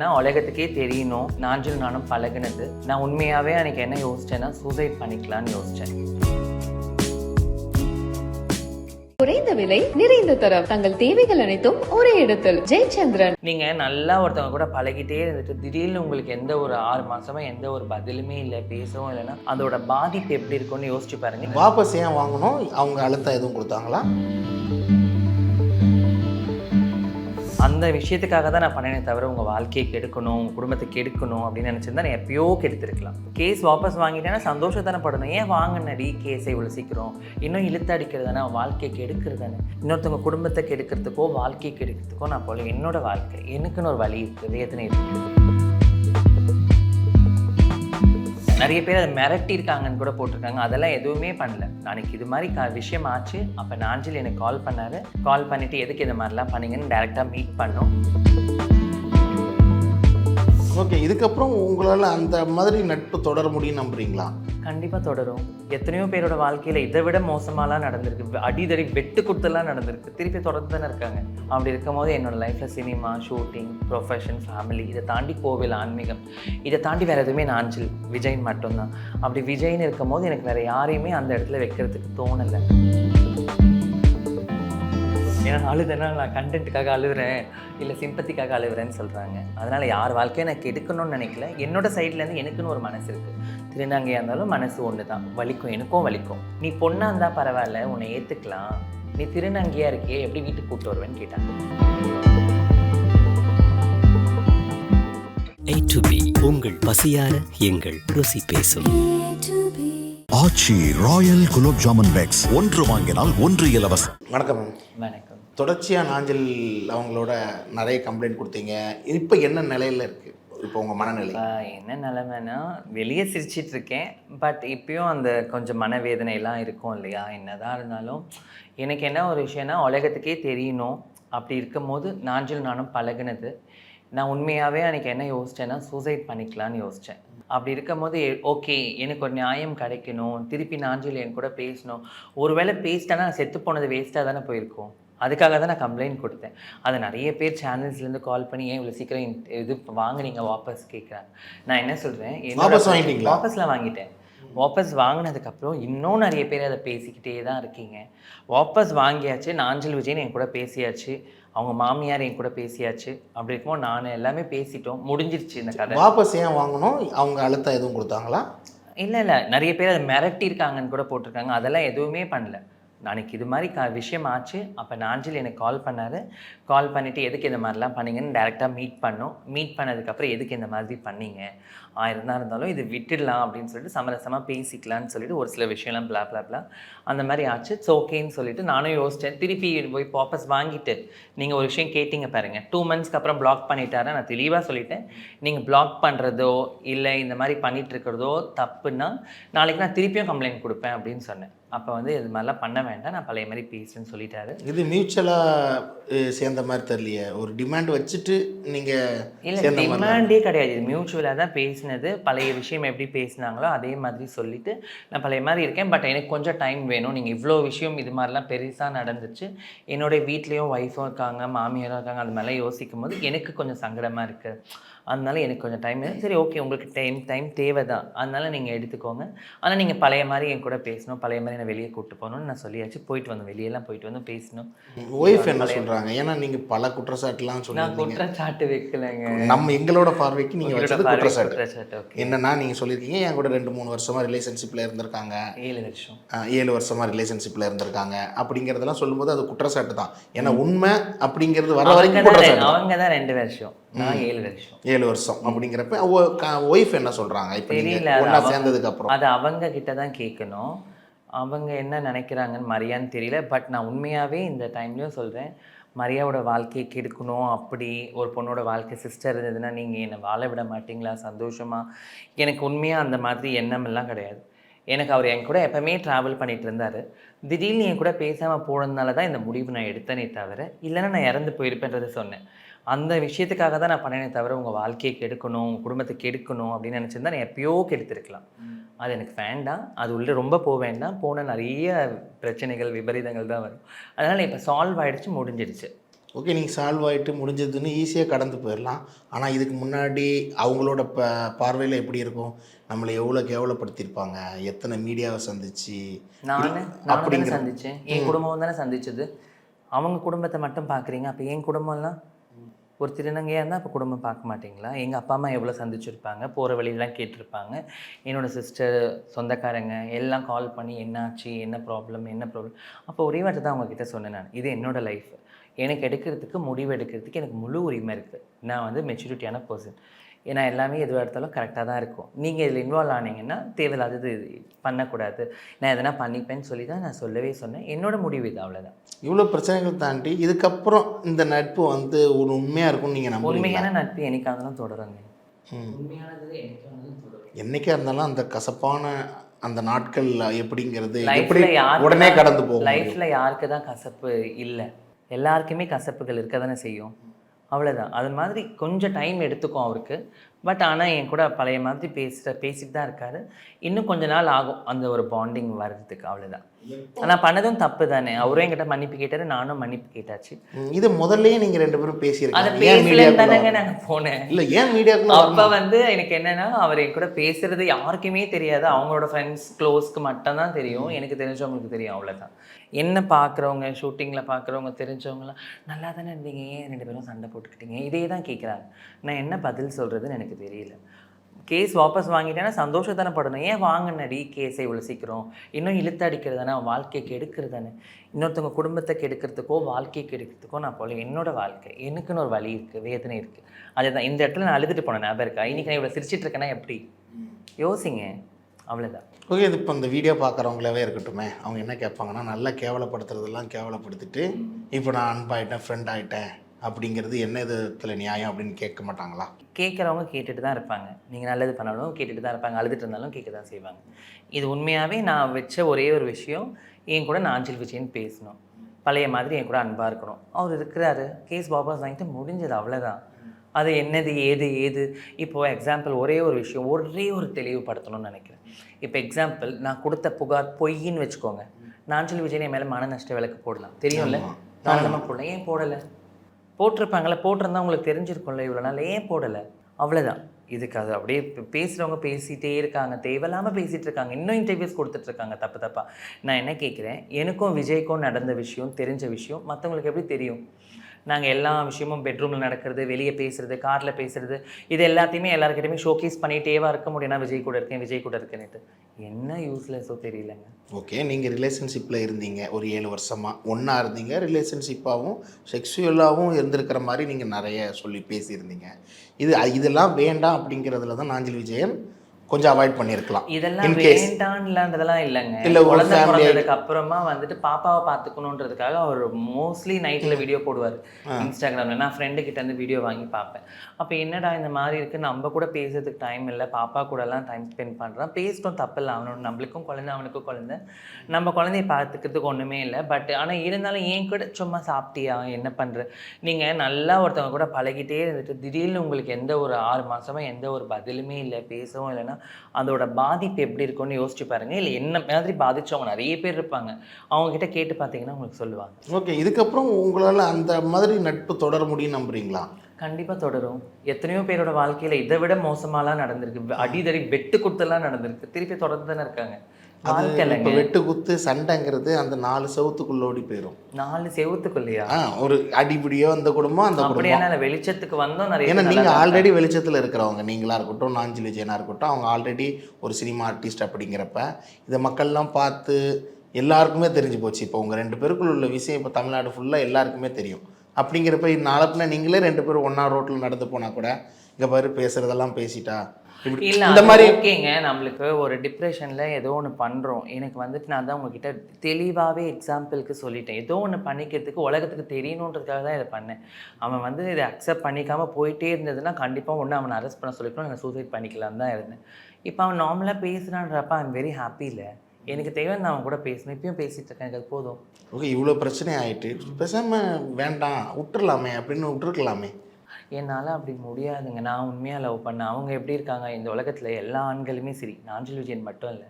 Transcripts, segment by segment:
நான் உலகத்துக்கே தெரியணும். நாஞ்சில் நானும் பழகுனது. நான் உண்மையாகவே அன்றைக்கி என்ன யோசிச்சேன்னா சூசைட் பண்ணிக்கலாம்னு யோசித்தேன் குறைந்த விலை நிறைந்த தரம். தங்கள் தேவைகள் அனைத்தும் ஒரே இடத்தில். ஜெயச்சந்திரன். நீங்கள் நல்லா ஒருத்தவங்க கூட பழகிட்டே இருந்துட்டு திடீர்னு உங்களுக்கு எந்த ஒரு ஆறு மாசமா எந்த ஒரு பதிலுமே இல்லை பேசவும் இல்லைன்னா அதோட பாதிப்பு எப்படி இருக்கும்னு யோசிச்சு பாருங்க. வாபஸ் ஏன் வாங்கணும்? அவங்க அழுத்தம் எதுவும் கொடுத்தாங்களா? அந்த விஷயத்துக்காக தான் நான் பண்ணேனே தவிர உங்கள் வாழ்க்கையை கெடுக்கணும் உங்கள் குடும்பத்தை கெடுக்கணும் அப்படின்னு நினச்சிருந்தா நான் எப்பயோ கெடுத்திருக்கலாம். கேஸ் வாபஸ் வாங்கிட்டேன்னா சந்தோஷத்தானே படணும். ஏன் வாங்கினடி கேஸை இவ்வளோ சீக்கிரம்? இன்னும் இழுத்து தானே வாழ்க்கையை கெடுக்கிறது தானே இன்னொருத்தவங்க குடும்பத்தை கெடுக்கிறதுக்கோ வாழ்க்கையை கெடுக்கிறதுக்கோ நான் போல என்னோட வாழ்க்கை எனக்குன்னு ஒரு வழி இருக்குது. வேதனை இருக்குது நிறைய பேர் அதை மிரட்டியிருக்காங்கன்னு கூட போட்டிருக்காங்க. அதெல்லாம் எதுவுமே பண்ணல. நாளைக்கு இது மாதிரி க விஷயம் ஆச்சு. அப்போ நாஞ்சில் எனக்கு கால் பண்ணாரு. கால் பண்ணிட்டு எதுக்கு இந்த மாதிரிலாம் பண்ணீங்கன்னு டேரெக்டாக மீட் பண்ணோம். ஓகே இதுக்கப்புறம் உங்களால் அந்த மாதிரி நட்பு தொடர முடியும் நம்புறீங்களா? கண்டிப்பாக தொடரும். எத்தனையோ பேரோட வாழ்க்கையில் இதை விட மோசமாலாம் நடந்திருக்கு. அடிதடி வெட்டு குத்துலாம் நடந்திருக்கு. திருப்பி தொடர்ந்து தானே இருக்காங்க. அப்படி இருக்கும்போது என்னோடய லைஃப்பில் சினிமா ஷூட்டிங் ப்ரொஃபஷன் ஃபேமிலி இதை தாண்டி கோவில் ஆன்மீகம். இதை தாண்டி வேறு எதுவுமே நான் நாஞ்சில் விஜய் மட்டும்தான். அப்படி விஜய்னு இருக்கும்போது எனக்கு வேறு யாரையுமே அந்த இடத்துல வைக்கிறதுக்கு தோணலை. ஏன்னா நான் அழுதுனா நான் கண்டென்ட்டுக்காக அழுகுறேன் இல்லை சிம்பத்திக்காக அழுகுறேன்னு சொல்கிறாங்க அதனால் யார் வாழ்க்கையை நான் கெடுக்கணும்னு நினைக்கல. என்னோட சைட்லேருந்து எனக்குன்னு ஒரு மனசு இருக்குது திருநங்கையாக இருந்தாலும் மனசு ஒன்று தான் வலிக்கும் எனக்கும் வலிக்கும். நீ பொண்ணாக இருந்தால் பரவாயில்ல உன்னை ஏற்றுக்கலாம் நீ திருநங்கையாக இருக்கியே எப்படி வீட்டுக்கு கூப்பிட்டு வருவேன்னு கேட்டாங்க. To B உங்கள் பசியார எங்கள் ருசி பேசும். ஆச்சி ராயல் குலோப் ஜாமுன் பேக்ஸ் ஒன்று வாங்கினால் ஒன்று இலவசம். வணக்கம். வணக்கம். தொடர்ச்சியாக நாஞ்சில் அவங்களோட நிறைய கம்ப்ளைண்ட் கொடுத்தீங்க. இப்போ என்ன நிலையில் இருக்குது இப்போ உங்கள் மனநிலை? என்ன நிலமைன்னா வெளியே சிரிச்சிட்டு இருக்கேன். பட் இப்பயும் அந்த கொஞ்சம் மனவேதனையெல்லாம் இருக்கும் இல்லையா? என்னதான் இருந்தாலும் எனக்கு என்ன ஒரு விஷயம்னா உலகத்துக்கே தெரியணும். அப்படி இருக்கும் போது நாஞ்சில் நானும் பழகுனது. நான் உண்மையாகவே அன்றைக்கி என்ன யோசித்தேன்னா சூசைட் பண்ணிக்கலான்னு யோசித்தேன் அப்படி இருக்கும் போது ஓகே எனக்கு ஒரு நியாயம் கிடைக்கணும். திருப்பி நாஞ்சில் என் கூட பேசணும். ஒருவேளை பேசிட்டேன்னா செத்து போனது வேஸ்ட்டாக தானே போயிருக்கோம். அதுக்காக தான் நான் கம்ப்ளைண்ட் கொடுத்தேன். அதை நிறைய பேர் சேனல்ஸ்லேருந்து கால் பண்ணி ஏன் இவ்வளோ சீக்கிரம் இது வாங்குனீங்க வாபஸ் கேட்குறாங்க நான் என்ன சொல்கிறேன்? வாபஸ்லாம் வாங்கிட்டேன். வாபஸ் வாங்கினதுக்கப்புறம் இன்னும் நிறைய பேர் அதை பேசிக்கிட்டே தான் இருக்கீங்க. வாபஸ் வாங்கியாச்சு நாஞ்சல் விஜயன் என் கூட பேசியாச்சு அவங்க மாமியார் என் கூட பேசியாச்சு அப்படி இருக்கும்போது நான் எல்லாமே பேசிட்டோம். முடிஞ்சிருச்சு இந்த கதை. வாபஸ் ஏன் வாங்கணும்? அவங்க அழுத்தம் எதுவும் கொடுத்தாங்களா? இல்லை இல்லை. நிறைய பேர் அதை மிரட்டியிருக்காங்கன்னு கூட போட்டிருக்காங்க. அதெல்லாம் எதுவுமே பண்ணல. நாளைக்கு இது மாதிரி க விஷயம் ஆச்சு. அப்போ நாஞ்சில் எனக்கு கால் பண்ணார். கால் பண்ணிவிட்டு எதுக்கு இந்த மாதிரிலாம் பண்ணிங்கன்னு டேரெக்டாக மீட் பண்ணோம். மீட் பண்ணதுக்கப்புறம் எதுக்கு இந்த மாதிரி பண்ணீங்க? இருந்தால் இருந்தாலும் இது விட்டுடலாம் அப்படின்னு சொல்லிட்டு சமரசமாக பேசிக்கலாம்னு சொல்லிட்டு ஒரு சில விஷயம்லாம் பிளா பிளா பிளா அந்த மாதிரி ஆச்சு. ஸோ ஓகேன்னு சொல்லிட்டு நானும் யோசித்தேன் திருப்பி போய் பாப்பஸ் வாங்கிட்டு நீங்கள் ஒரு விஷயம் கேட்டிங்க பாருங்கள் டூ மந்த்ஸ்க்கு அப்புறம் பிளாக் பண்ணிட்டாரா நான் தெளிவாக சொல்லிட்டேன். நீங்கள் பிளாக் பண்ணுறதோ இல்லை இந்த மாதிரி பண்ணிகிட்ருக்கிறதோ தப்புன்னா நாளைக்கு நான் திருப்பியும் கம்ப்ளைண்ட் கொடுப்பேன் அப்படின்னு சொன்னேன். அப்போ வந்து இது மாதிரிலாம் பண்ண வேண்டாம். நான் பழைய மாதிரி பேசுறேன்னு சொல்லிட்டாரு. இது மியூச்சுவலாக சேர்ந்த மாதிரி தெரியலையே. ஒரு டிமாண்ட் வச்சுட்டு நீங்கள் இல்லை டிமாண்டே கிடையாது. இது மியூச்சுவலாக தான் பேசினது. பழைய விஷயம் எப்படி பேசினாங்களோ அதே மாதிரி சொல்லிட்டு நான் பழைய மாதிரி இருக்கேன். பட் எனக்கு கொஞ்சம் டைம் வேணும். நீங்கள் இவ்வளோ விஷயம் இது மாதிரிலாம் பெருசாக நடந்துச்சு. என்னுடைய வீட்லேயும் ஒய்ஃபும் இருக்காங்க மாமியாரும் இருக்காங்க. அது மாதிரிலாம் யோசிக்கும் போது எனக்கு கொஞ்சம் சங்கடமாக இருக்குது அதனால எனக்கு கொஞ்சம் டைம் சரி ஓகே உங்களுக்கு டைம் டைம் தேவை தான் அதனால நீங்கள் எடுத்துக்கோங்க. ஆனால் நீங்கள் பழைய மாதிரி என் கூட பேசணும். பழைய மாதிரி வெளியே கூப்பிட்டு போகணும்னு நான் சொல்லியாச்சு. போயிட்டு வந்தோம். வெளியெல்லாம் போயிட்டு வந்து பேசணும் ஒய்ஃப் என்ன சொல்கிறாங்க ஏன்னா நீங்கள் பல குற்றச்சாட்டுலாம் நான் சொல்லியிருந்தீங்க. குற்றச்சாட்டு வைக்கலைங்க. நம்ம எங்களோட பார்வைக்கு நீங்கள் வச்சது குற்றச்சாட்டு. என்னன்னா நீங்கள் சொல்லியிருக்கீங்க என் கூட ரெண்டு மூணு வருஷமாக ரிலேஷன்ஷிப்பில் இருந்திருக்காங்க? ஏழு வருஷம். ஏழு வருஷமாக ரிலேஷன்ஷிப்பில் இருந்திருக்காங்க. அப்படிங்கிறதெல்லாம் சொல்லும்போது அது குற்றச்சாட்டு தான். ஏன்னா உண்மை அப்படிங்கிறது வர வரைக்கும். அவங்க தான் ரெண்டு வருஷம். ஏழு வருஷம். ஏழு வருஷம் அப்படிங்கிறப்ப ஒய்ஃப் என்ன சொல்கிறாங்க இப்போ நீங்கள் ஒன்றா சேர்ந்ததுக்கு அப்புறம். அது அவங்க கிட்ட தான் கேட்கணும். அவங்க என்ன நினைக்கிறாங்கன்னு மரியான்னு தெரியல. பட் நான் உண்மையாகவே இந்த டைம்லையும் சொல்கிறேன் மரியாவோட வாழ்க்கையை கெடுக்கணும். அப்படி ஒரு பொண்ணோட வாழ்க்கை சிஸ்டர் இருந்ததுன்னா நீங்கள் என்னை வாழ விட மாட்டீங்களா? சந்தோஷமாக எனக்கு உண்மையாக அந்த மாதிரி எண்ணமெல்லாம் கிடையாது. எனக்கு அவர் என் கூட எப்போவுமே ட்ராவல் பண்ணிகிட்டு இருந்தார். திடீர்னு என் கூட பேசாமல் போனதுனால தான் இந்த முடிவு நான் எடுத்தேனே தவிர இல்லைன்னா நான் இறந்து போயிருப்பேன்றதை சொன்னேன். அந்த விஷயத்துக்காக தான் நான் பண்ணேனே தவிர உங்கள் வாழ்க்கையை கெடுக்கணும் உங்கள் குடும்பத்தை கெடுக்கணும் அப்படின்னு நினச்சிருந்தா நான் எப்பயோ கெடுத்திருக்கலாம். அது எனக்கு வேண்டாம். அது உள்ளே ரொம்ப போக வேண்டாம். போன நிறைய பிரச்சனைகள் விபரீதங்கள் தான் வரும். அதனால் இப்போ சால்வ் ஆயிடுச்சு முடிஞ்சிடுச்சு. ஓகே நீங்கள் சால்வ் ஆகிட்டு முடிஞ்சதுன்னு ஈஸியாக கடந்து போயிடலாம். ஆனால் இதுக்கு முன்னாடி அவங்களோட ப பார்வையில் எப்படி இருக்கும்? நம்மளை எவ்வளோ கேவலப்படுத்தியிருப்பாங்க? எத்தனை மீடியாவை சந்திச்சு? நானு அப்படிங்கிற சந்திச்சேன். என் குடும்பம் தானே சந்திச்சது. அவங்க குடும்பத்தை மட்டும் பார்க்குறீங்க. அப்போ என் குடும்பம்லாம் ஒரு திருநங்கையாக இருந்தால் அப்போ குடும்பம் பார்க்க மாட்டிங்களா? எங்கள் அப்பா அம்மா எவ்வளோ சந்திச்சிருப்பாங்க? போகிற வழியெல்லாம் கேட்டிருப்பாங்க. என்னோடய சிஸ்டர் சொந்தக்காரங்க எல்லாம் கால் பண்ணி என்னாச்சு என்ன ப்ராப்ளம் என்ன ப்ராப்ளம் அப்போ ஒரே வாட்டி தான் அவங்கக்கிட்ட சொன்னேன் நான். இது என்னோடய லைஃப் எனக்கு எடுக்கிறதுக்கு முடிவு எடுக்கிறதுக்கு எனக்கு முழு உரிமை இருக்குது நான் வந்து மெச்சூரிட்டியான பர்சன் ஏன்னா எல்லாமே எதுவாக எடுத்தாலும் கரெக்டாக தான் இருக்கும். நீங்கள் இதில் இன்வால்வ் ஆனீங்கன்னா தேவையில்லாதது இது பண்ணக்கூடாது. நான் எதனா பண்ணிப்பேன்னு சொல்லி தான் நான் சொல்லவே சொன்னேன். என்னோட முடிவு இது அவ்வளோதான் இவ்வளோ பிரச்சனைகள் தாண்டி இதுக்கப்புறம் இந்த நட்பு வந்து ஒரு உண்மையாக இருக்கும்னு நீங்கள் நம்புறீங்களா உண்மையான நட்பு தொடருங்க. உண்மையானது என்னைக்காக தொடரும். என்னைக்கா இருந்தாலும் அந்த கசப்பான அந்த நாட்கள் எப்படிங்கிறது எப்படி உடனே கடந்து போகும் லைஃப்ல யாருக்கு தான் கசப்பு இல்லை. எல்லாருக்குமே கசப்புகள் இருக்க தானே செய்யும். அவ்வளோதான் அது மாதிரி கொஞ்சம் டைம் எடுத்துக்கும் அவருக்கு. பட் ஆனால் என் கூட பழைய மாதிரி பேசுகிற பேசிட்டு தான் இருக்காரு. இன்னும் கொஞ்ச நாள் ஆகும் அந்த ஒரு பாண்டிங் வர்றதுக்கு அவ்வளோதான் ஆனால் பண்ணதும் தப்பு தானே. அவரும் என்கிட்ட மன்னிப்பு கேட்டாரு நானும் மன்னிப்பு கேட்டாச்சு. இதை முதல்லயே நீங்கள் ரெண்டு பேரும் பேசியிருக்கீங்க. தானேங்க நாங்கள் போனேன். இல்லை ஏன் மீடியாக்குள்ள அப்ப வந்து எனக்கு என்னன்னா அவர் என் கூட பேசுறது யாருக்குமே தெரியாது. அவங்களோட ஃப்ரெண்ட்ஸ் க்ளோஸ்க்கு மட்டும் தான் தெரியும். எனக்கு தெரிஞ்சவங்களுக்கு தெரியும் அவ்வளவுதான். என்ன பார்க்குறவங்க ஷூட்டிங்கில் பார்க்குறவங்க தெரிஞ்சவங்களாம் நல்லா தானே இருந்தீங்க. ஏன் ரெண்டு பேரும் சண்டை போட்டுக்கிட்டீங்க? இதே தான் கேட்குறாங்க நான் என்ன பதில் சொல்கிறதுன்னு எனக்கு எனக்கு தெரியல. கேஸ் வாபஸ் வாங்கிட்டேன்னா சந்தோஷத்தானே படணும். ஏன் வாங்கினடி கேஸை இவ்வளோ சீக்கிரம்? இன்னும் இழுத்து அடிக்கிறது தானே வாழ்க்கையை கெடுக்கிறது தானே இன்னொருத்தவங்க குடும்பத்தை கெடுக்கிறதுக்கோ வாழ்க்கையை கெடுக்கிறதுக்கோ நான் போகல. என்னோட வாழ்க்கை. எனக்குன்னு ஒரு வலி இருக்குது வேதனை இருக்குது அதுதான். இந்த இடத்துல நான் அழுதுட்டு போனேன் ஞாபகம் இருக்கா இன்றைக்கி நான் இவ்வளோ சிரிச்சிட்டு இருக்கேன்னா எப்படி? யோசிங்க. அவ்வளோதான் ஓகே இது இப்போ இந்த வீடியோ பார்க்குறவங்களாவே இருக்கட்டுமே. அவங்க என்ன கேட்பாங்கன்னா நல்லா கேவலப்படுத்துறதெல்லாம் கேவலப்படுத்திட்டு இப்போ நான் அன்பாயிட்டேன் ஃப்ரெண்ட் ஆகிட்டேன் அப்படிங்கிறது என்ன விதத்தில் நியாயம் அப்படின்னு கேட்க மாட்டாங்களா? கேட்குறவங்க கேட்டுட்டு தான் இருப்பாங்க. நீங்கள் நல்லது பண்ணாலும் கேட்டுட்டு தான் இருப்பாங்க. அழுதுட்டு இருந்தாலும் கேட்க தான் செய்வாங்க. இது உண்மையாகவே நான் வச்ச ஒரே ஒரு விஷயம். என் கூட நாஞ்சில் விஜயன் பேசணும். பழைய மாதிரி என் கூட அன்பாக இருக்கணும். அவர் இருக்கிறாரு. கேஸ் வாபஸ் வாங்கிட்டு முடிஞ்சது அவ்வளோதான் அது என்னது ஏது ஏது? இப்போது எக்ஸாம்பிள் ஒரே ஒரு விஷயம். ஒரே ஒரு தெளிவுபடுத்தணும்னு நினைக்கிறேன். இப்போ எக்ஸாம்பிள் நான் கொடுத்த புகார் பொய்ன்னு வச்சுக்கோங்க. நாஞ்சில் விஜயன் என் மேலே மன நஷ்ட விளக்கு போடலாம். தெரியும்ல. தாராளமாக போடலாம். ஏன் போடலை? போட்டிருப்பாங்களே போட்டிருந்தா உங்களுக்கு தெரிஞ்சிருக்கும்ல இவ்வளோ நாள் ஏன் போடலை? அவ்வளோதான் இதுக்கு அது அப்படியே பேசுகிறவங்க பேசிகிட்டே இருக்காங்க தேவையில்லாமல் பேசிகிட்டு இருக்காங்க இன்னும் இன்டர்வியூஸ் கொடுத்துட்ருக்காங்க தப்பு தப்பா. நான் என்ன கேட்குறேன் எனக்கும் விஜய்க்கும் நடந்த விஷயம் தெரிஞ்ச விஷயம் மற்றவங்களுக்கு எப்படி தெரியும்? நாங்கள் எல்லா விஷயமும் பெட்ரூமில் நடக்கிறது வெளியே பேசுகிறது காரில் பேசுகிறது இது எல்லாத்தையுமே எல்லாருக்கிட்டையுமே ஷோகேஸ் பண்ணிகிட்டேவா இருக்க முடியும்னா விஜய் கூட இருக்கேன் விஜய் கூட இருக்கேன்னுட்டு. என்ன யூஸ்லெஸ்ஸோ தெரியலங்க ஓகே நீங்கள் ரிலேஷன்ஷிப்பில் இருந்தீங்க ஒரு ஏழு வருஷமாக ஒன்றா இருந்தீங்க ரிலேஷன்ஷிப்பாகவும் செக்ஸுவலாகவும் இருந்திருக்கிற மாதிரி நீங்கள் நிறைய சொல்லி பேசியிருந்தீங்க. இது இதெல்லாம் வேண்டாம் அப்படிங்கிறதுல தான் நாஞ்சில் விஜயன். கொஞ்சம் அவாய்ட் பண்ணியிருக்கலாம் இதெல்லாம். வேண்டான்லான்றதெல்லாம் இல்லைங்க. இல்ல, குழந்தை பிறந்ததுக்கு அப்புறமா வந்துட்டு பாப்பாவை பார்த்துக்கணுன்றதுக்காக அவர் மோஸ்ட்லி நைட்ல வீடியோ போடுவார். இன்ஸ்டாகிராம்ல நான் ஃப்ரெண்டு கிட்ட இருந்து வீடியோ வாங்கி பார்ப்பேன். அப்போ என்னடா இந்த மாதிரி இருக்கு? நம்ம கூட பேசுறதுக்கு டைம் இல்லை. பாப்பா கூட எல்லாம் டைம் ஸ்பெண்ட் பண்றான். பேசிட்டோம் தப்பு இல்லை அவனோட நம்மளுக்கும் குழந்தை அவனுக்கும் குழந்தை. நம்ம குழந்தைய பார்த்துக்கிறதுக்கு ஒண்ணுமே இல்லை. பட் ஆனா இருந்தாலும் ஏன் கூட சும்மா சாப்பிட்டியா? என்ன பண்ற? நீங்க நல்லா ஒருத்தவங்க கூட பழகிட்டே இருந்துட்டு திடீர்னு உங்களுக்கு எந்த ஒரு ஆறு மாசமா எந்த ஒரு பதிலுமே இல்லை. பேசவும் இல்லைன்னா அதோட பாதிப்பு எப்படி இருக்கும்னு யோசிச்சு பாருங்க. இல்லை என்ன மாதிரி பாதிச்சவங்க நிறைய பேர் இருப்பாங்க. அவங்க கிட்ட கேட்டு பார்த்தீங்கன்னா உங்களுக்கு சொல்லுவாங்க. ஓகே இதுக்கப்புறம் உங்களால் அந்த மாதிரி நட்பு தொடர முடியும் நம்புறீங்களா? கண்டிப்பா தொடரும். எத்தனையோ பேரோட வாழ்க்கையில இதை விட மோசமாலாம் நடந்திருக்கு. அடிதடி வெட்டு குடுத்தெல்லாம் நடந்திருக்கு. திருப்பி தொடர்ந்து தானே இருக்காங்க. அது வெட்டு குத்து சண்டைங்கிறது அந்த நாலு செவத்துக்குள்ள ஓடி போயிடும் நாலு செவுத்துக்குள்ளையா? ஒரு அடிபிடியோ அந்த குடும்பம் அந்த குடும்பம். வெளிச்சத்துக்கு வந்தோம் நிறைய ஏன்னா நல்லா ஆல்ரெடி வெளிச்சத்தில் இருக்கிறவங்க நீங்களா இருக்கட்டும் நாஞ்சில் விஜயனா இருக்கட்டும் அவங்க ஆல்ரெடி ஒரு சினிமா ஆர்டிஸ்ட் அப்படிங்கிறப்ப இதை மக்கள்லாம் பார்த்து எல்லாருக்குமே தெரிஞ்சு போச்சு. இப்போ உங்கள் ரெண்டு பேருக்குள்ள உள்ள விஷயம் இப்போ தமிழ்நாடு ஃபுல்லாக எல்லாருக்குமே தெரியும். அப்படிங்கிறப்ப நாளப்பின நீங்களே ரெண்டு பேரும் ஒன்றா ரோட்டில் நடந்து போனால் கூட இங்கே பாரு பேசுகிறதெல்லாம் பேசிட்டா. இல்ல இந்த அது மாதிரி ஓகேங்க. நம்மளுக்கு ஒரு டிப்ரெஷன்ல ஏதோ ஒன்று பண்றோம். எனக்கு வந்துட்டு நான் தான் உங்ககிட்ட தெளிவாவே எக்ஸாம்பிளுக்கு சொல்லிட்டேன். ஏதோ ஒன்று பண்ணிக்கிறதுக்கு உலகத்துக்கு தெரியணுன்றதுக்காக தான் இதை பண்ணேன். அவன் வந்து இதை அக்செப்ட் பண்ணிக்காம போயிட்டே இருந்ததுன்னா கண்டிப்பா ஒன்று அவனை அரெஸ்ட் பண்ண சொல்லிக்கணும் நான் சூசைட் பண்ணிக்கலாம் தான் இருந்தேன். இப்போ அவன் நார்மலாக பேசுகிறான்றப்ப ஐம் வெரி ஹாப்பி இல்லை. எனக்கு தேவை நான் அவன் கூட பேசணும். இப்பயும் பேசிட்டு இருக்கேன். எனக்கு அது போதும். ஓகே இவ்வளோ பிரச்சனை ஆயிட்டு பேசாமல் வேண்டாம் விட்டுறலாமே அப்படின்னு விட்டுருக்கலாமே. என்னால் அப்படி முடியாதுங்க. நான் உண்மையாக லவ் பண்ணேன் அவங்க எப்படி இருக்காங்க? இந்த உலகத்தில் எல்லா ஆண்களுமே சரி. நாஞ்சில் விஜயன் மட்டும் இல்லை.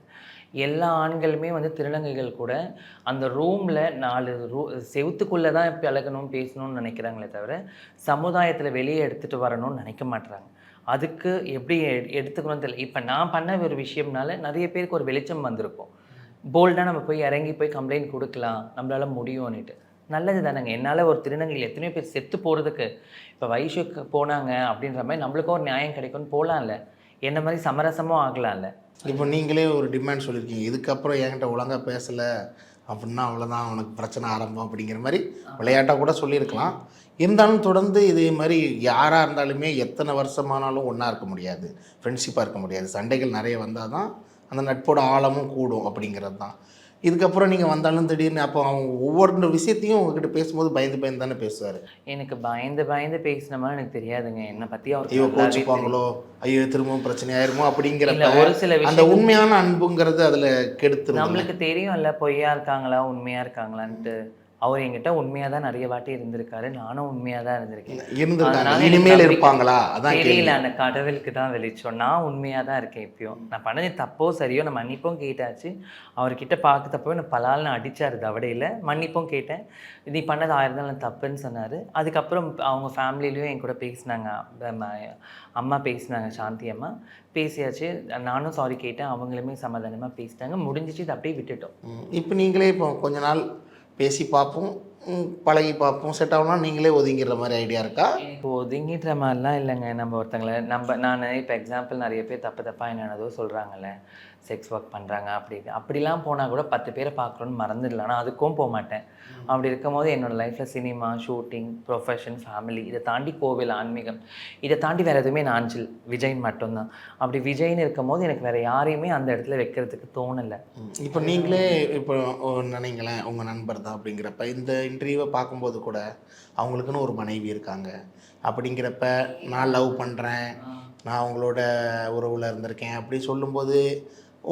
எல்லா ஆண்களுமே வந்து திருநங்கைகள் கூட அந்த ரூமில் நாலு ரூ செவுத்துக்குள்ளே தான் பழகணும் பேசணும்னு நினைக்கிறாங்களே தவிர சமுதாயத்தில் வெளியே எடுத்துகிட்டு வரணும்னு நினைக்க மாட்றாங்க. அதுக்கு எப்படி எ- எடுத்துக்கணும்னு தெரியல. இப்போ நான் பண்ண ஒரு விஷயம்னால நிறைய பேருக்கு ஒரு வெளிச்சம் வந்திருக்கும். போல்டாக நம்ம போய் இறங்கி போய் கம்ப்ளைண்ட் கொடுக்கலாம். நம்மளால் முடியும்னுட்டு. நல்லது தானேங்க என்னால் ஒரு திருநங்கையில் எத்தனையோ பேர் செத்து போகிறதுக்கு இப்போ வைஷுக்கு போனாங்க அப்படின்ற மாதிரி நம்மளுக்கும் ஒரு நியாயம் கிடைக்கும்னு போகலாம்ல என்ன மாதிரி சமரசமும் ஆகலாம்ல. இப்போ நீங்களே ஒரு டிமாண்ட் சொல்லியிருக்கீங்க இதுக்கப்புறம் என்கிட்ட ஒழுங்காக பேசலை அப்படின்னா அவ்வளோதான் உனக்கு பிரச்சனை ஆரம்பம் அப்படிங்கிற மாதிரி விளையாட்டாக கூட சொல்லியிருக்கலாம். இருந்தாலும் தொடர்ந்து இதே மாதிரி யாராக இருந்தாலுமே எத்தனை வருஷமானாலும் ஒன்றா இருக்க முடியாது. ஃப்ரெண்ட்ஷிப்பாக இருக்க முடியாது. சண்டைகள் நிறைய வந்தால் தான் அந்த நட்போட ஆழமும் கூடும் அப்படிங்கிறது தான் இதுக்கப்புறம் நீங்கள் வந்தாலும் திடீர்னு அப்போ அவங்க ஒவ்வொரு விஷயத்தையும் உங்ககிட்ட பேசும்போது பயந்து பயந்து தானே பேசுவார்? எனக்கு பயந்து பயந்து பேசின மாதிரி எனக்கு தெரியாதுங்க. என்னை பற்றி ஐயோ நல்லாவே தெரியும். கோச்சுப்பாங்களோ ஐயோ திரும்பவும் பிரச்சனை ஆயிருமோ? இல்ல, அப்படிங்கிறப்ப ஒரு சில அந்த உண்மையான அன்புங்கிறது அதில் கெடுத்துரும் நம்மளுக்கு தெரியும்ல பொய்யா இருக்காங்களா உண்மையா இருக்காங்களான்ட்டு. அவர் என்கிட்ட உண்மையா தான் நிறைய வாட்டி இருந்திருக்காரு. நானும் உண்மையா தான் இருந்திருக்கேன் இனிமேல் இருப்பாங்களா? அதான் தெரியல அந்த கடவுளுக்கு தான் வெளிச்சம். நான் உண்மையா தான் இருக்கேன் இப்பயும். நான் பண்ணது தப்போ சரியோ நான் மன்னிப்பும் கேட்டாச்சு. அவர்கிட்ட பார்க்க தப்போ நான் பலால்னு அடிச்சாரு தவடையில். மன்னிப்பும் கேட்டேன். நீ பண்ணது ஆயிரம் தான் தப்புன்னு சொன்னார். அதுக்கப்புறம் அவங்க ஃபேமிலிலையும் என் கூட பேசினாங்க அம்மா பேசினாங்க சாந்தி அம்மா. பேசியாச்சு. நானும் சாரி கேட்டேன். அவங்களுமே சமாதானமாக பேசிட்டாங்க. முடிஞ்சிச்சு இதை அப்படியே விட்டுட்டோம். இப்போ நீங்களே இப்போ கொஞ்ச நாள் பேசி பார்ப்போம். பழகி பார்ப்போம். செட் ஆகணும்னா நீங்களே ஒதுங்கிற மாதிரி ஐடியா இருக்கா? இப்போ ஒதுங்கின்ற மாதிரிலாம் இல்லைங்க. நம்ம ஒருத்தங்களை நம்ம நான் இப்போ எக்ஸாம்பிள் நிறைய பேர் தப்பு தப்பாக என்னென்னதோ சொல்கிறாங்கல்ல செக்ஸ் ஒர்க் பண்ணுறாங்க அப்படி அப்படிலாம் போனால் கூட பத்து பேரை பார்க்குறோன்னு மறந்துடலாம் நான் அதுக்கும் போக மாட்டேன். அப்படி இருக்கும்போது என்னோட லைஃப்பில் சினிமா ஷூட்டிங் ப்ரொஃபஷன் ஃபேமிலி இதை தாண்டி கோவில் ஆன்மீகம். இதை தாண்டி வேறு எதுவுமே நாஞ்சில் விஜய்ன் மட்டும்தான். அப்படி விஜய்னு இருக்கும்போது எனக்கு வேறு யாரையுமே அந்த இடத்துல வைக்கிறதுக்கு தோணலை. இப்போ நீங்களே இப்போ நினைங்களேன் உங்கள் நண்பர் தான் அப்படிங்கிறப்ப இந்த இன்டர்வியூவை பார்க்கும்போது கூட அவங்களுக்குன்னு ஒரு மனைவி இருக்காங்க. அப்படிங்கிறப்ப நான் லவ் பண்ணுறேன் நான் அவங்களோட உறவில் இருந்திருக்கேன். அப்படி சொல்லும்போது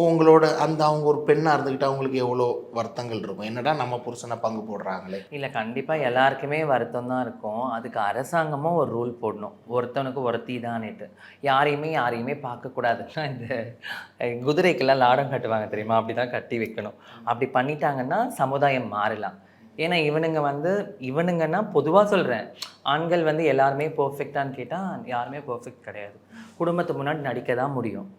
உங்களோட அந்த அவங்க ஒரு பெண்ணாக இருந்துக்கிட்டு அவங்களுக்கு எவ்வளோ வருத்தங்கள் இருக்கும்? என்னடா நம்ம புருஷனை பங்கு போடுறாங்களே? இல்லை கண்டிப்பாக எல்லாருக்குமே வருத்தம் தான் இருக்கும். அதுக்கு அரசாங்கமும் ஒரு ரூல் போடணும். ஒருத்தனுக்கு ஒருத்தி தான்னுட்டு. யாரையுமே யாரையுமே பார்க்கக்கூடாதுன்னா இந்த குதிரைக்கெல்லாம் லாடம் கட்டுவாங்க தெரியுமா? அப்படி தான் கட்டி வைக்கணும். அப்படி பண்ணிட்டாங்கன்னா சமுதாயம் மாறலாம். ஏன்னா இவனுங்க வந்து இவனுங்கன்னா பொதுவாக சொல்கிறேன் ஆண்கள் வந்து எல்லாருமே பர்ஃபெக்டான்னு கேட்டால் யாருமே பர்ஃபெக்ட் கிடையாது. குடும்பத்து முன்னாடி நடிக்க தான் முடியும்.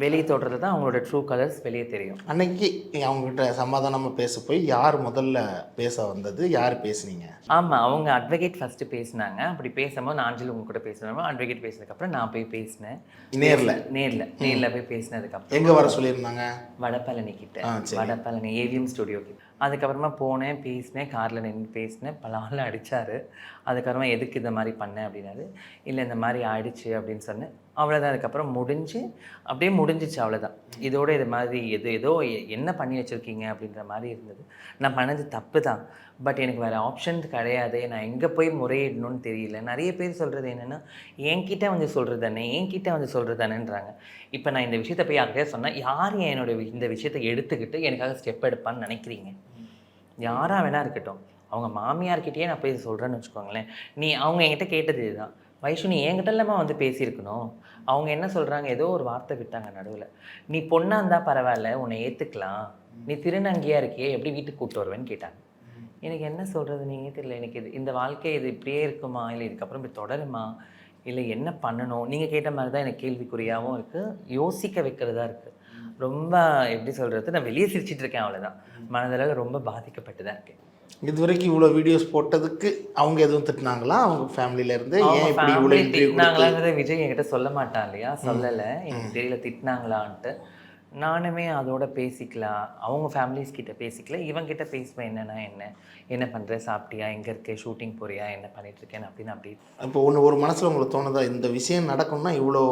வெளியே தோற்றத்தில் தான் அவங்களோட ட்ரூ கலர்ஸ் வெளியே தெரியும். அன்னைக்கு அவங்ககிட்ட சமாதானமாக பேச போய் யார் முதல்ல பேச வந்தது யார் பேசுனீங்க? ஆமாம் அவங்க அட்வொகேட் ஃபஸ்ட்டு பேசினாங்க. அப்படி பேசும்போது நான் ஆஞ்சல் உங்க கூட பேசுனோம் அட்வொகேட் பேசினதுக்கப்புறம் நான் போய் பேசினேன். நேர்ல? நேரில். நேரில் போய் பேசினதுக்கப்புறம் எங்கே வர சொல்லியிருந்தாங்க? வடபழனி கிட்ட. வடபழனி ஏவிஎம் ஸ்டுடியோ கிட்ட. அதுக்கப்புறமா போனேன் பேசினேன் காரில் நின்று பேசினேன். பல ஆள் அடித்தார் அதுக்கப்புறமா எதுக்கு இந்த மாதிரி பண்ணேன் அப்படின்னாரு. இல்லை இந்த மாதிரி ஆயிடுச்சு அப்படின்னு சொன்னேன். அவ்வளோதான் அதுக்கப்புறம் முடிஞ்சு அப்படியே முடிஞ்சிச்சு அவ்வளோதான் இதோட இது மாதிரி எது ஏதோ என்ன பண்ணி வச்சுருக்கீங்க அப்படின்ற மாதிரி இருந்தது. நான் பண்ணது தப்பு தான் பட் எனக்கு வேறு ஆப்ஷன் கிடையாது. நான் எங்கே போய் முறையிடணும்னு தெரியல. நிறைய பேர் சொல்கிறது என்னென்னா என்கிட்ட வந்து சொல்கிறது தானே என்கிட்ட வந்து சொல்கிறது தானேன்றாங்க இப்போ நான் இந்த விஷயத்தை போய் யார்கிட்டயே சொன்னேன் யார் என்னோட வி- இந்த விஷயத்தை எடுத்துக்கிட்டு எனக்காக ஸ்டெப் எடுப்பான்னு நினைக்கிறீங்க? யாராக வேணா இருக்கட்டும். அவங்க மாமியார்கிட்டயே நான் போய் சொல்கிறேன்னு வச்சுக்கோங்களேன். நீ அவங்க என்கிட்ட கேட்டது இதுதான். வைஷ்ணு நீ என்கிட்ட இல்லாமல் வந்து பேசியிருக்கணும். அவங்க என்ன சொல்கிறாங்க ஏதோ ஒரு வார்த்தை விட்டாங்க நடுவில். நீ பொண்ணாக இருந்தால் பரவாயில்ல உன்னை ஏற்றுக்கலாம் நீ திருநங்கையாக இருக்கியே எப்படி வீட்டுக்கு கூப்பிட்டு வருவேன்னு கேட்டாங்க. எனக்கு என்ன சொல்கிறது நீங்கள் தெரியல? எனக்கு இது இந்த வாழ்க்கை இது இப்படியே இருக்குமா? இல்லை இதுக்கப்புறம் இப்படி தொடருமா? இல்லை என்ன பண்ணணும்? நீங்கள் கேட்ட மாதிரி தான் எனக்கு கேள்விக்குறியாகவும் இருக்குது யோசிக்க வைக்கிறதா இருக்குது ரொம்ப எப்படி சொல்கிறது நான் வெளியே சிரிச்சிட்டு இருக்கேன் அவ்வளோதான் மனதளவில் ரொம்ப பாதிக்கப்பட்டு தான் இருக்கேன் இது வரைக்கும் இவ்வளோ வீடியோஸ் போட்டதுக்கு அவங்க எதுவும் திட்டினாங்களா? அவங்க ஃபேமிலியில இருந்து ஏன் இப்படி இவ்வளோ திட்டினாங்களாங்கிறத விஜய் என்கிட்ட சொல்ல மாட்டான் இல்லையா? சொல்லலை. எனக்கு தெரியல திட்டினாங்களான்ட்டு. நானுமே அதோட பேசிக்கலாம். அவங்க ஃபேமிலிஸ் கிட்ட பேசிக்கல இவங்க கிட்ட பேசுவேன் என்னன்னா என்ன? என்ன பண்ற? சாப்பிட்டியா? எங்க இருக்க? ஷூட்டிங் போறியா? என்ன பண்ணிட்டு இருக்கேன் அப்படின்னு அப்படி இப்போ ஒன்று ஒரு மனசுல உங்களுக்கு தோணுதா இந்த விஷயம் நடக்கணும்னா இவ்வளோ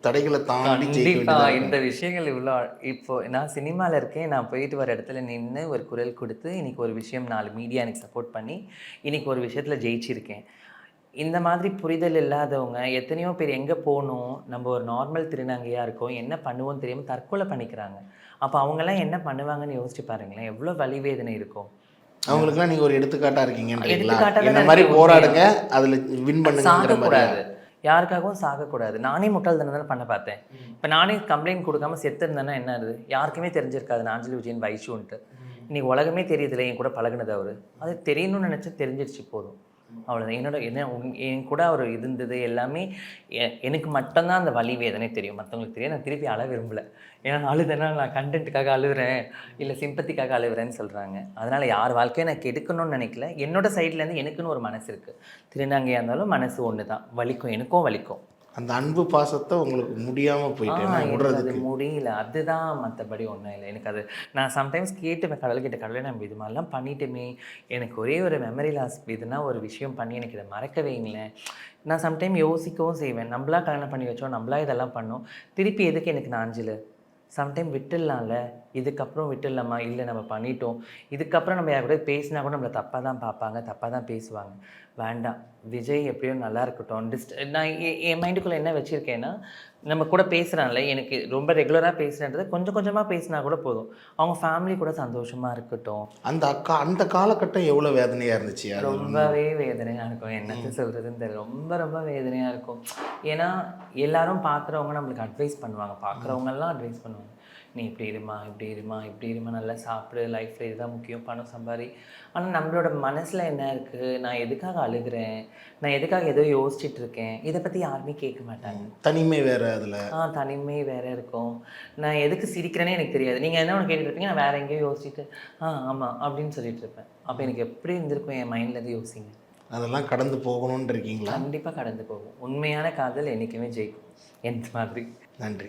தடைகளை தாண்டி ஜெயிக்க கண்டிப்பா. வேண்டியதா இந்த விஷயங்கள் இவ்வளோ இப்போ நான் சினிமாவில் இருக்கேன். நான் போயிட்டு வர இடத்துல நின்று ஒரு குரல் கொடுத்து இன்னைக்கு ஒரு விஷயம் நாலு மீடியா எனக்கு சப்போர்ட் பண்ணி இன்னைக்கு ஒரு விஷயத்தில் ஜெயிச்சிருக்கேன். இந்த மாதிரி புரிதல் இல்லாதவங்க எத்தனையோ பேர் எங்கே போகணும்? நம்ம ஒரு நார்மல் திருநங்கையாக இருக்கோம். என்ன பண்ணுவோம்னு தெரியாமல் தற்கொலை பண்ணிக்கிறாங்க. அப்போ அவங்கெல்லாம் என்ன பண்ணுவாங்கன்னு யோசிச்சு பாருங்களேன். எவ்வளோ வலி வேதனை இருக்கும். அவங்களுக்குலாம் நீங்க ஒரு எடுத்துக்காட்டா இருக்கீங்கன்றீங்களா எடுத்துக்காட்டா தான் இந்த மாதிரி போராடுங்க அதுல வின் பண்ணுங்கிற மாதிரி. சாகக்கூடாது. யாருக்காகவும் சாகக்கூடாது. நானே முட்டாள்தனம் தானே பண்ண பார்த்தேன். இப்போ நானே கம்ப்ளைண்ட் கொடுக்காம செத்து இருந்தேன்னா என்ன அது யாருக்குமே தெரிஞ்சிருக்காது. நாஞ்சலி விஜயன் வைஷுன்ட்டு இன்னைக்கு உலகமே தெரியுதுல என் கூட பழகுனது அவர். அது தெரியணும்னு நினச்சி தெரிஞ்சிருச்சு போதும். அவ்வளோதான் என்னோட என்ன உன்- என் கூட அவர் இருந்தது எல்லாமே எனக்கு மட்டும்தான் அந்த வலி வேதனை தெரியும். மற்றவங்களுக்கு தெரியும் நான் திருப்பி அழ விரும்பல. ஏன்னா நான் நான் கண்டென்ட்டுக்காக அழுகுறேன் இல்லை சிம்பத்திக்காக அழுகுறேன்னு சொல்கிறாங்க அதனால் யார் வாழ்க்கையை நான் கெடுக்கணும்னு நினைக்கல. என்னோட சைட்லேருந்து எனக்குன்னு ஒரு மனசு இருக்குது திருநங்கையாக இருந்தாலும் மனசு ஒன்று தான் வலிக்கும் எனக்கும் வலிக்கும். அந்த அன்பு பாசத்தை உங்களுக்கு முடியாம ஆ, போயிட்டேன் விடுறதுக்கு. முடியல. அதுதான் மற்றபடி ஒன்றும் இல்லை. எனக்கு அது நான் சம்டைம்ஸ் கேட்டுப்பேன் கடவுள் கிட்ட கடவுளே நம்ம இது மாதிரிலாம் பண்ணிட்டோமே. எனக்கு ஒரே ஒரு மெமரி லாஸ் இதுனா ஒரு விஷயம் பண்ணி எனக்கு இதை மறக்க வைங்களேன் நான் சம்டைம் யோசிக்கவும் செய்வேன். நம்மளா கல்யாணம் பண்ணி வச்சோம் நம்மளா இதெல்லாம் பண்ணோம். திருப்பி எதுக்கு எனக்கு நாஞ்சில் சம்டைம் விட்டுடலாம்ல. இதுக்கப்புறம் விட்டுடலாமா? இல்லை நம்ம பண்ணிட்டோம். இதுக்கப்புறம் நம்ம யார் கூட பேசினா கூட நம்மளை தப்பாக தான் பார்ப்பாங்க தப்பாக தான் பேசுவாங்க. வேண்டாம். விஜய் எப்படியோ நல்லா இருக்கட்டும். டிஸ்ட் நான் என் மைண்டுக்குள்ளே என்ன வச்சுருக்கேன்னா நம்ம கூட பேசுகிறான்ல எனக்கு ரொம்ப ரெகுலராக பேசுகிறன்றது கொஞ்சம் கொஞ்சமாக பேசினா கூட போதும். அவங்க ஃபேமிலி கூட சந்தோஷமாக இருக்கட்டும். அந்த அக்கா அந்த காலகட்டம் எவ்வளவு வேதனையா இருந்துச்சு? ரொம்பவே வேதனையாக இருக்கும். என்னத்தை சொல்கிறதுன்னு தெரியல. ரொம்ப ரொம்ப வேதனையாக இருக்கும். ஏன்னா எல்லாரும் பார்க்குறவங்க நம்மளுக்கு அட்வைஸ் பண்ணுவாங்க. பார்க்குறவங்கெல்லாம் அட்வைஸ் பண்ணுவாங்க. நீ இப்படி இருமா இப்படி இருமா இப்படி இருமா நல்லா சாப்பிடு லைஃப்பில் இதுதான் முக்கியம் பணம் சம்பாரி. ஆனால் நம்மளோட மனசில் என்ன இருக்குது நான் எதுக்காக அழுகிறேன்? நான் எதுக்காக ஏதோ யோசிச்சுட்டு இருக்கேன்? இதை பற்றி யாருமே கேட்க மாட்டாங்க. தனிமை வேற அதுல. ஆ தனிமை வேற இருக்கும். நான் எதுக்கு சிரிக்கிறேனே எனக்கு தெரியாது. நீங்கள் என்ன ஒன்று கேட்டுட்டு இருப்பீங்க நான் வேற எங்கேயோ யோசிச்சுட்டு ஆ ஆமாம் அப்படின்னு சொல்லிட்டு இருப்பேன். அப்போ எனக்கு எப்படி இருந்திருக்கும் என் மைண்ட்ல இருந்து யோசிங்க. அதெல்லாம் கடந்து போகணும்னு இருக்கீங்களா? கண்டிப்பாக கடந்து போகும். உண்மையான காதல் என்றைக்குமே ஜெயிக்கும். எந்த மாதிரி? நன்றி.